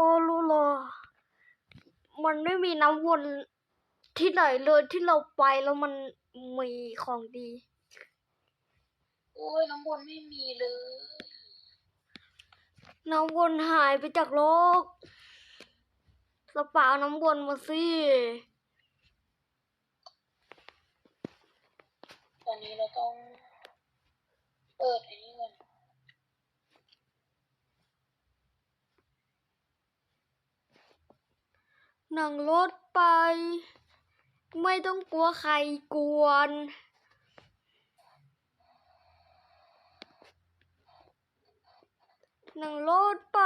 อ้รู้เหรอมันไม่มีน้ำวนที่ไหนเลยที่เราไปแล้วมันมีของดี โอ้ยน้ำบนไม่มีเลย น้ำวนหายไปจากโลกสปาเอาน้ำวนมาสิตอนนี้เราต้องเปิดอันนี้ก่อน นั่งรถไป ไม่ต้องกลัวใครกวน นั่งรถไป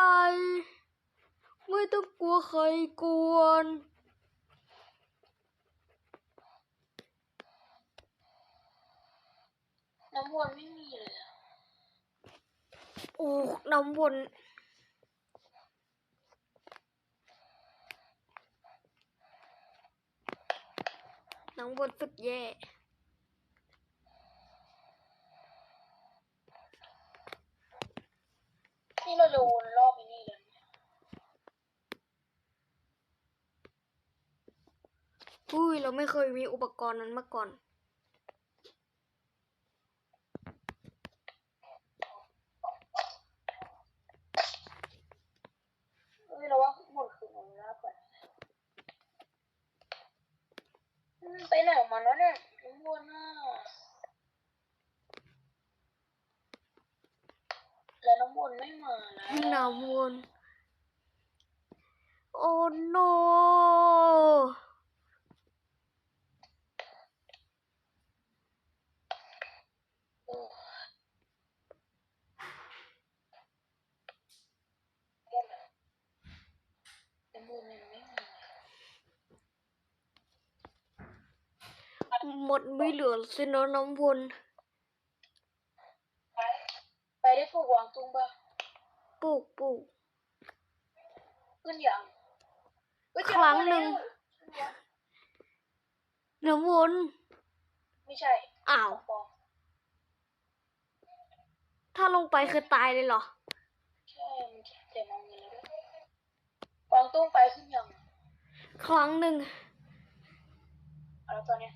ไม่ต้องกลัวใครกวนน้ำวนไม่มีเลยอะโอ้ น้ำวน น้ำวนสุดแย่นี่เราจะวนรอบไอ้นี่เลยเนี่ยอุ้ย เราไม่เคยมีอุปกรณ์นั้นมาก่อน เอ้ยเราว่าหมดคือวนรอบก่อนอืมไปไหนของมันวะเนี่ยน้ำวนอะแล้วน้ำวนไม่มานะ น้ำวน โอ้โน โอ้น้ำวนมันไม่มา หม ดไม่เหลือสินะน้ำวนไปไปได้ปลูกวางตุ้งปะปลูกปลูกขึ้นยังเฮ้ยครั้งหนึ่งน้ำวน ไม่ใช่ อ้าวปองถ้าลงไปคือตายเลยเหรอ ใช่มันเสียมองเงินแล้วด้วยวางตุ้งไปขึ้นยังครั้งหนึ่งเอาแล้วตอนเนี้ย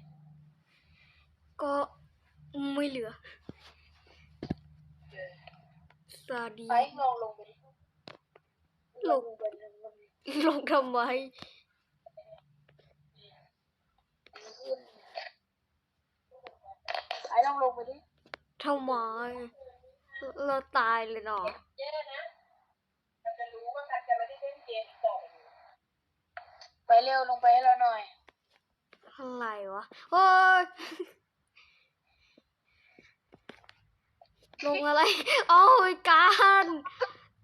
ก็ไม่เหลือเออสาดีไปลองลงไปดิลงไปดิลงไปดิลงทำไมมันขึ้นไปลองลงไปดิทำไมเราตายเลยเนาะแย่นะมันจะรู้ว่ากันจะไม่ได้เล่นเกมต่อไปเร็วลงไปให้เราหน่อยอะไรวะเฮ้ย ลงอะไร โอ้ยการ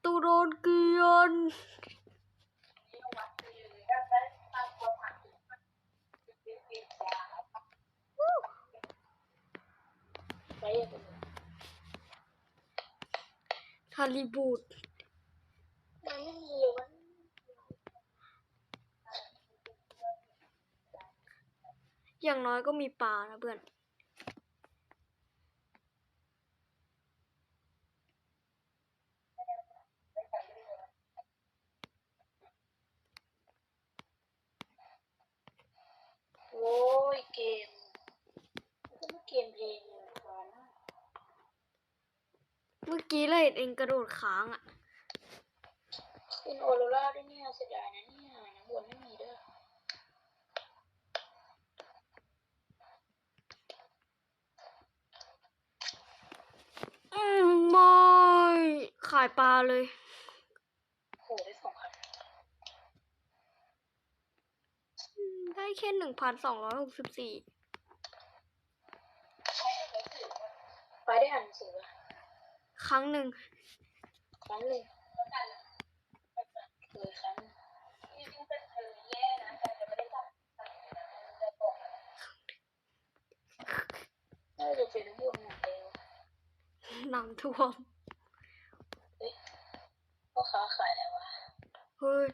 ตูโดนเกลียนไปเร็วฮาลิบูดมันไม่มีอย่างน้อยก็มีปลานะเพื่อน โอ้ยเกมมันก็ไม่เกมเพลงเลยค่ะนะ เมื่อกี้เราเห็นเองกระโดดค้างอะเป็นโอโรร่าด้วยเนี่ยเสียดายนะเนี่ยน้ำวนไม่มีด้วยอืมไม่ขายปลาเลยโหได้สองคันอืมได้แค่หนึ่งพันสองร้อยหกสิบสี่ไปได้อ่านหนังสือปะครั้งหนึ่ง ครั้งหนึ่งเคยครั้งหนึ่งน่าจะเป็นน้ำวนหมดแล้วน้ำท่วมเฮ้ยพ่อค้าขายอะไรวะ เฮ้ย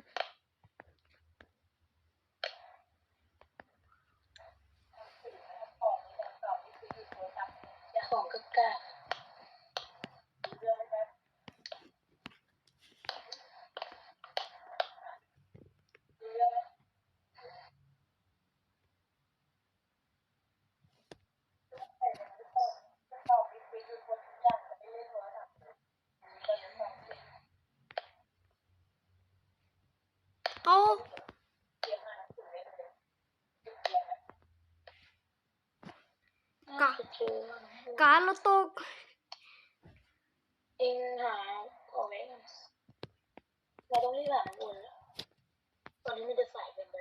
ของกึกกา กเจอน้ำวนการเราตกเองหาของไว้กันเราต้องรีบหาน้ำวนแล้วตอนนี้มันจะสายเกินไป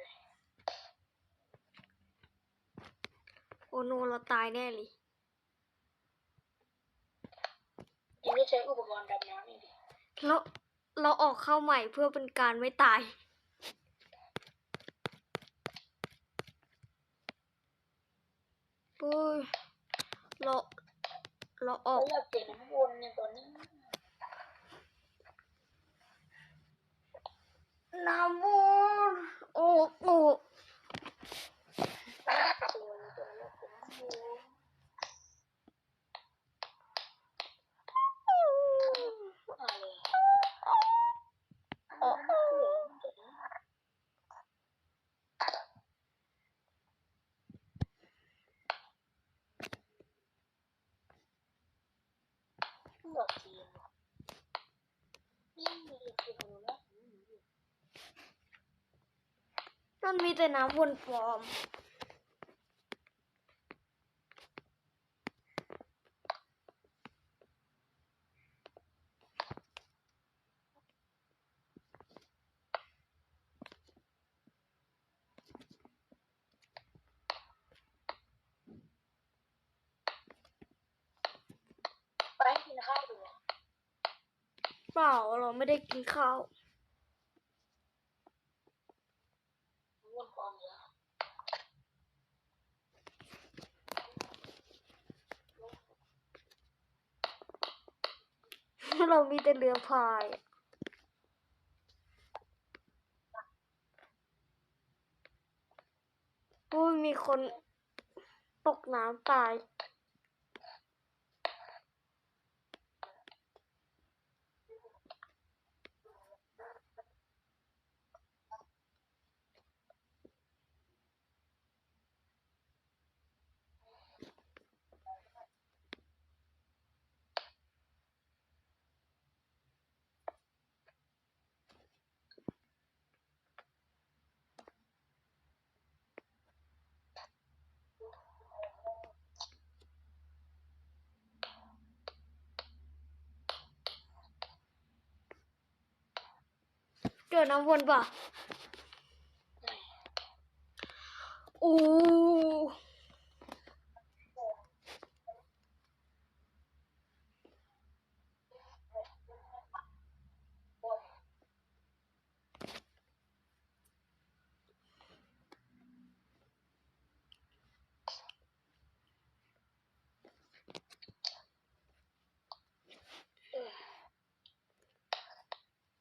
โอโนเราตายแน่เลยเองก็ใช้อุปกรณ์ดำน้ำเองดิเราเราออกเข้าใหม่เพื่อเป็นการไม่ตายโอ้ย เราเราออกเราเจอน้ำวนเนี่ยตอนนี้น้ำมูลโอ้โอ้ ตัวตัวแรกเป็นน้ำวนอะไรอ๋อเสือมันจะได้หมดทีมนี่มีเด็กคนนึงแล้ว มันมี แต่น้ำวนปลอมไปกินข้าวดูเปล่าเราไม่ได้กินข้าว วนความเยอะ ถ้าเรามีแต่เรือพายอะโอ้ยมีคนตกน้ำตาย เจอน้ำวนป่ะโอ้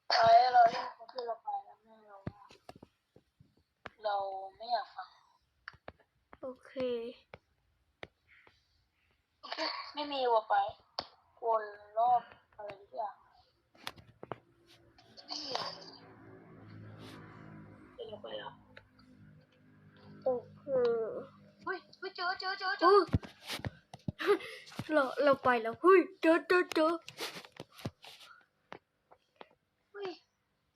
ไปเราเล่นคนที่เราไปแล้วแม่เราว่าเราไม่อยากฟัง โอเค โอเคไม่มีว่ะไปวนรอบอะไรทุกอย่างไม่มีอะไรเลยเดี๋ยวเราไปแล้ว โอเค เฮ้ยเฮ้ยเจอเจอเจอเจอ อุ๊ย เราเราไปแล้วเฮ้ยเจอเจอเจอเฮ้ย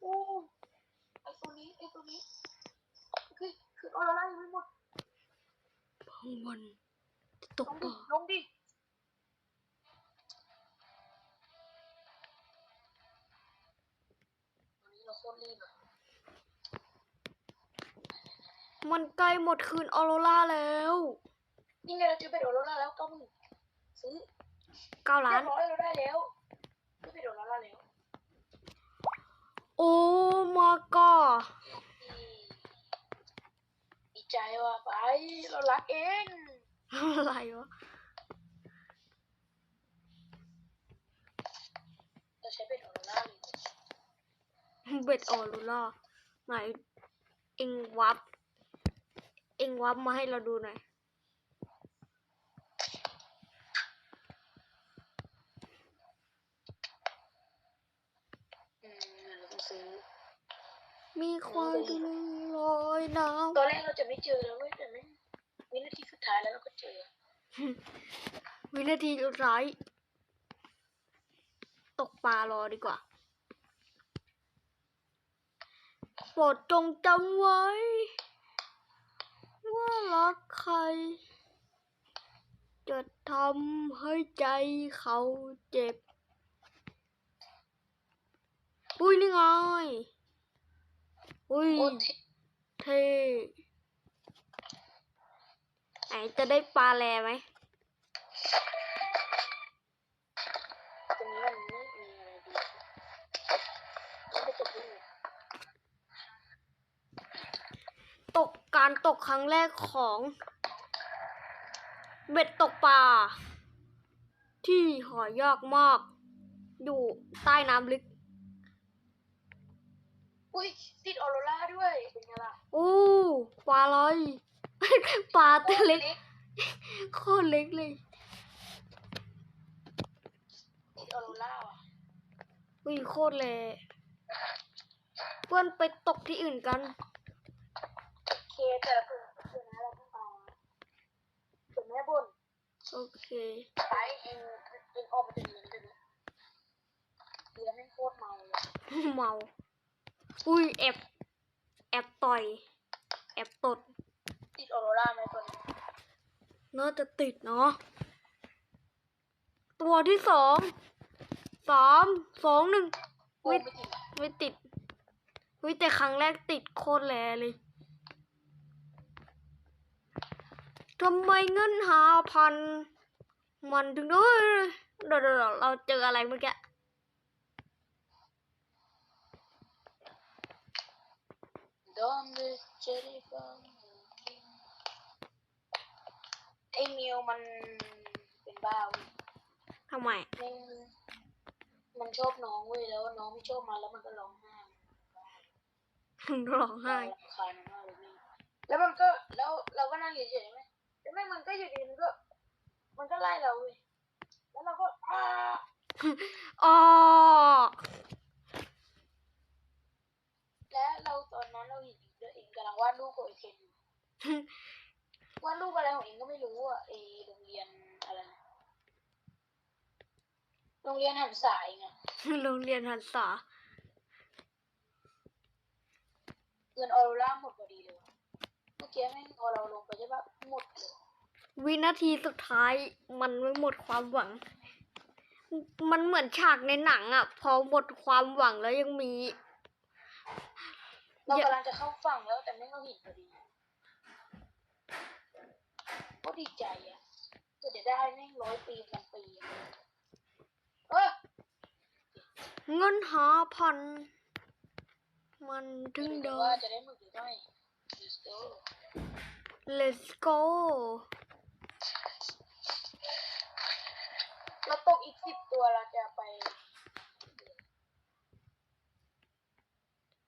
โอ้ไอตัวนี้ไอตัวนี้โอเคคือเอาละไรไม่หมดบางวันจะตลกงปดิลาลงดิวันนี้เราโคตรรีบอะมันใกล้หมดคืนออโรราแล้ว นี่ไงเราเจอเบ็ดโอโรล่าแล้วก็มึงซื้อ เก้าเรีล้ายนบร้อยเราได้แล้วซื้อเบ็ดโอโรล่าแล้วโอ้มาก็ดีใจว่ะไปเรารักเองอะไรวะเราใช้เบ็ดโอโรล่าเลยเบ็ดออโรราไหนเอ็งวับ เอ็งวับมาให้เราดูหน่อย อืมเราต้องซื้อ มีควายตัวหนึงลอยน้ตอนแรกเราจะไม่เจอแล้วเว้ยแต่ไม่วินาทีสุดท้ายแล้วเราก็เจอำวินาทีสุดท้ายตกปลารอดีกว่าโปรดจงจำไว้ ว่ารักใคร จะทำให้ใจเขาเจ็บ อุ้ยนี่ไง อุ้ยโอ้ทิเท่ไหนจะได้ปลาแลไหมตรงนี้มันไม่มีอะไรดีมันไปตกที่ไหนตกการตกครั้งแรกของ เบ็ดตกปลาที่หายากมาก อยู่ใต้น้ำลึก อุ้ยติดออโรราด้วย เป็นไงล่ะโอ้ปลาอะไรปลาตัวเล็กโคตรเล็กเลย ติดออโรราว่ะอุ้ยโคตรเลยเพื่อนไปตกที่อื่นกันเคแต่ละกลุ่มคือนะเราต้องเอาถึงแม่บนโอเคไปเองเองออกมาจากนี้เลยนะเดี๋ยวไม่งโคตรเมาเลยเมา อุ้ยแอบแอบต่อยแอบตด ติดออโรราไหมตัวนี้น่าจะติดเนาะตัวที่สองสามสองหนึ่งโอ้ไม่ไม่ติดอะไม่ติดวิแต่ครั้งแรกติดโคตรแลเลยทำไมเงินหาพัน มันถึงได้เดี๋ยวเดี๋ยวเดี๋ยวเราเจออะไรเมื่อกี้ ดอนเดเจอรี่ฟังไอมิวมันเป็นบ้าเว้ยทำไมมันชอบน้องเว้ยแล้วน้องไม่ชอบมันแล้วมันก็ร้องไห้ร้องไห้รำคาญมันมากเลยแม่งแล้วมันก็แล้วเราก็นั่งเฉยๆใช่ไหมแล้วแม่งมันก็อยู่ดีมันก็ มันก็ไล่เราเว้ยแล้วเราก็อ้าอ๋อ และเรา กำลังวาดรูปกับไอเคนอยู่วาดรูปอะไรของเองก็ไม่รู้อะไอโรงเรียนอะไรนะโรงเรียนหันสายไงโรงเรียนหันษาเงินออโรราหมดพอดีเลยว่ะเมื่อกี้แม่งพอเราลงไปใช่ปะหมดเลยวินาทีสุดท้ายมันไม่หมดความหวัง มันเหมือนฉากในหนังอะพอหมดความหวังแล้วยังมี เราอย่ากำลังจะเข้าฝั่งแล้วแต่แม่งเราเห็นพอดีก็ดีใจอะก็จะได้แม่งร้อยปีพันปีอะเออเงินหาพัน มันถึถึงงเดิว่านจะได้หมึกหรือไม่ Let's go let's go เราตกอีกสิบตัวเราจะไป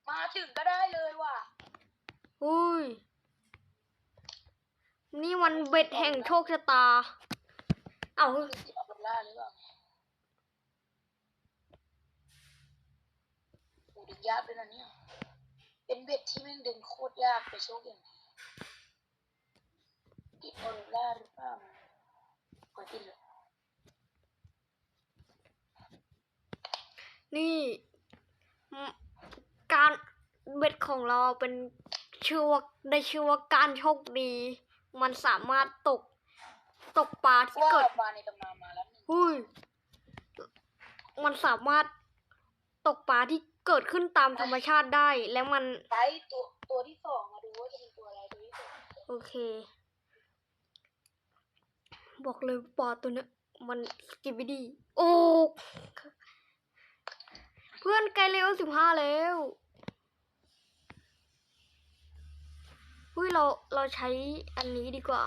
มา ถึงก็ได้เลยว่ะ อุ้ย นี่มันเบ็ดแห่งโชคชะตา เอาคือจิตอัปล่าหรือเปล่าโอ้ดึงยากด้วยนะเนี่ย เป็นเบ็ดที่แม่งดึงโคตรยากไปโชคอย่างนี้ติดออโรล่าหรือเปล่าขอติดเลยนี่อืมการ เบ็ดของเราเป็นชื่อว่าได้ชื่อว่าการโชคดี มันสามารถตกตกปลาที่ว่าเกิดมาในตำนานมาแล้วหนึ่งหุ้ยมันสามารถตกปลาที่เกิดขึ้นตามธรรมชาติได้ แล้วมันไปตัวตัวที่สองมาดูว่าจะเป็นตัวอะไรตัวที่สองโอเค บอกเลยปลาตัวเนี้ยมันสกิบบิดี โอ้ เพื่อนไกลเลเวลสิบห้าแล้ว เฮ้ยเราเราใช้อันนี้ดีกว่า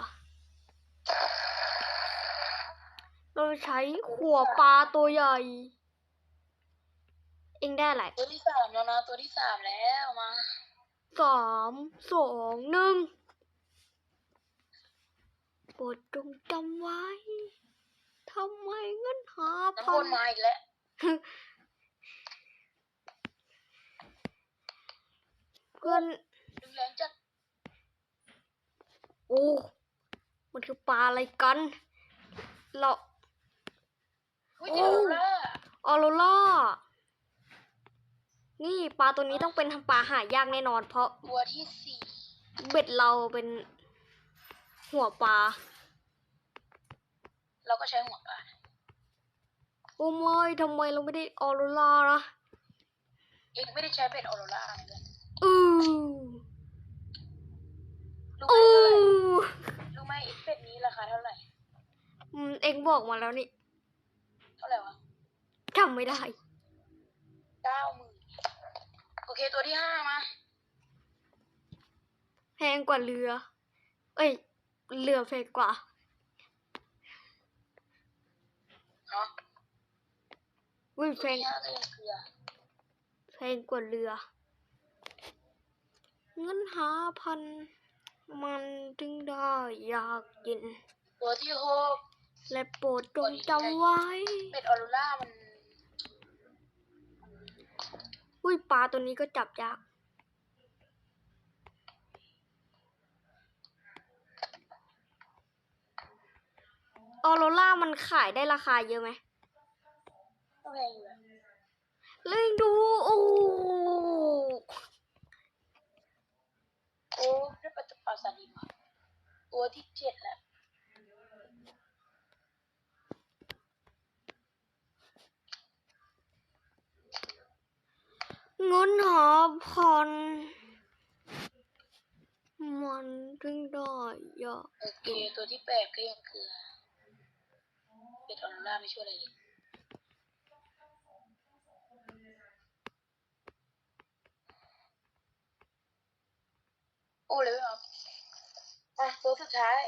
เราใช้หัวปลาตัวใหญ่ เองได้อะไรตัวที่สามแล้วนะตัวที่สามแล้วมาสามสองหนึ่งโปรดจงจำไว้ทำไมเงินหาน้ำพัวนนมาอีกแล้วเพื่อน ดึงแรงจัด โอ้มันคือปลาอะไรกันเราอุ้ยติดออโรล่าออโรล่านี่ปลาตัวนี้ต้องเป็นปลาหายากแน่นอน เพราะตัวที่สี่เบ็ดเราเป็นหัวปลา เราก็ใช้หัวปลา โอ้ไม่ทำไมเราไม่ได้ออโรราล่ะเองไม่ได้ใช้เบ็ดออโรราเลยอือรู้ไหมอืเท่าไห ร่อรู้ไหมอีกเป็ดนี้ราคาเท่าไหร่ อืมเอ็งบอกมาแล้วนี่ เท่าไหร่วะจำไม่ได้ เก้าหมื่นโอเคตัวที่ห้ามาแพงกว่าเรือ เอ้ย เรือแพงกว่า เนาะอุ้ยตัวแพงที่ห้าก็ยังเกลือแพงกว่าเรือ เงินหาพัน มันจึงได้อยากกิน ตัวที่หกและโปรดจงจำไว้ เป็ดออโรรามันอุ้ยปลาตัวนี้ก็จับยากออโรล่ามันขายได้ราคาเยอะไหมก็แพงอยู่อะเล่งดู โอ้โห โอ้ได้ปลาปลาสลิดว่ะตัวที่เจ็ดแล้วเงินหาพันมันจึงได้อยากโอเคตัวที่แปดก็ยังเกลือเป็ดออโรราไม่ช่วยอะไรเลยโอ้เลยไม่เอาอะตัวสุดท้าย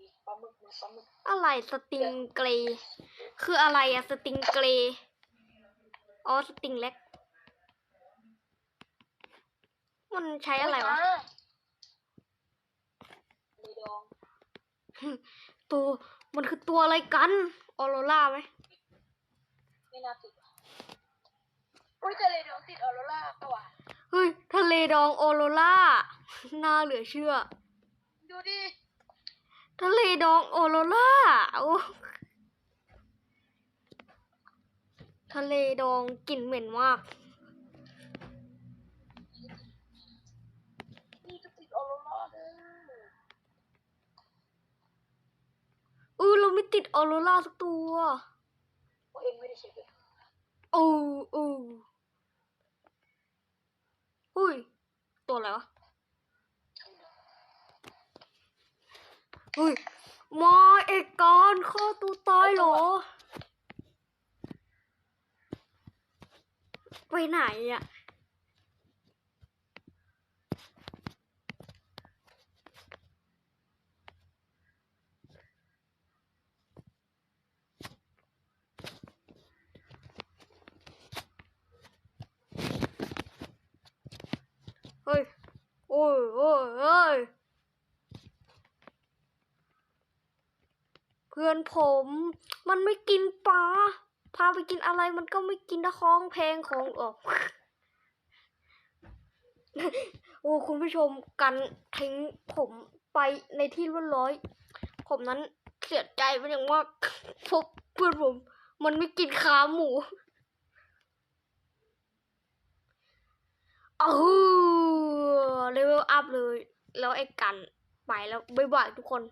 ดีๆปลาหมึกมาปลาหมึกอะไรสติงเกรย์คืออะไรอะสติงเกรย์อ๋อสติงเล็ก มันใช้อะไรวะเลยดองตัวมันคือตัวอะไรกันออโรล่าไหมไม่น่าติดว่ะอุ้ยแต่เลยดองติดออโรร่าว่ะ เฮ้ย ทะเลดองออโรล่า น่าเหลือเชื่อ ดูดิ ทะเลดองออโรล่าโอ้ทะเลดองกลิ่นเหม็นมากนี่ก็ติดออโรร่าเลยเออเราไม่ติดออโรล่าสักตัวตัวเองไม่ได้ใช้เป็นโอ้โอ้ อุ้ย ตัวอะไรวะเฮ้ยมาเอกการฆ่าตัวตายเหรอ ไปไหนอะ เฮ้ย โอ้ยโอ้ยเอ้ย เพื่อนผม มันไม่กินปลา พาไปกินอะไรมันก็ไม่กินถ้าคองเพงของออกโอ้คุณผู้ชมกันทิ้งผมไปในที่รุ่นร้อย ผมนั้นเสียใจเป็นอย่างมากพบเพื่อนผม มันไม่กินขาหมู โออเลเวลอัพเลย แล้วไอ้กันไปแล้วบ๊ายบายทุกคน